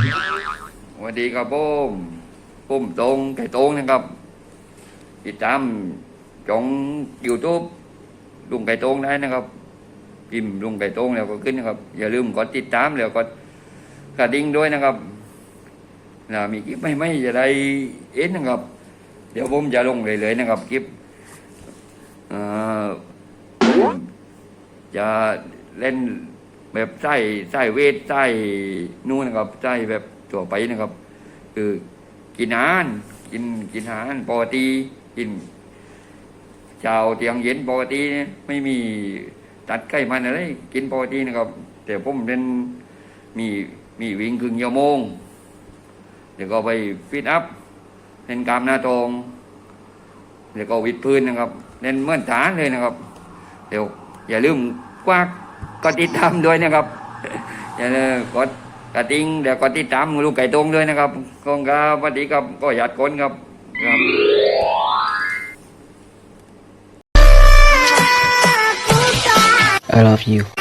สวัสดีครับผมปุ้มตรงไก่ตรงนะครับติดตามจองยูทูบลุงไก่ตรงได้นะครับพิมพ์ลุงไก่ตรงแล้วก็ขึ้นนะครับ อย่าลืมกดติดตามแล้วก็กระดิ่งด้วยนะครับนะมีคลิปไม่ไม่จะได้เอ็นนะครับ เดี๋ยวผมจะลงเลยๆนะครับคลิปอ่อผมจะเล่น แบบใส่ใส่เวทใส่นู่นนะครับใส่แบบตัวไปนะครับ คือกินอาหารกินกินอาหารปกติกินเช้าเที่ยงเย็นปกติเนี่ยไม่มีตัดใกล้มันอะไรกินปกตินะครับ แต่ผมเล่นมีมีวิ่งครึ่งชั่วโมงเดี๋ยวก็ไปฟิตอัพเล่นกามหน้าตรงเดี๋ยวก็วิดพื้นนะครับเล่นเมื่อนฐานเลยนะครับ เดี๋ยวอย่าลืมกวาก กดติดตามด้วยนะครับอย่าลืมกดกระติงเดี๋ยวกดติดตามลูกไก่ตรงด้วยนะครับกองครับสวัสดีครับก็หยาดคนครับครับ I love you.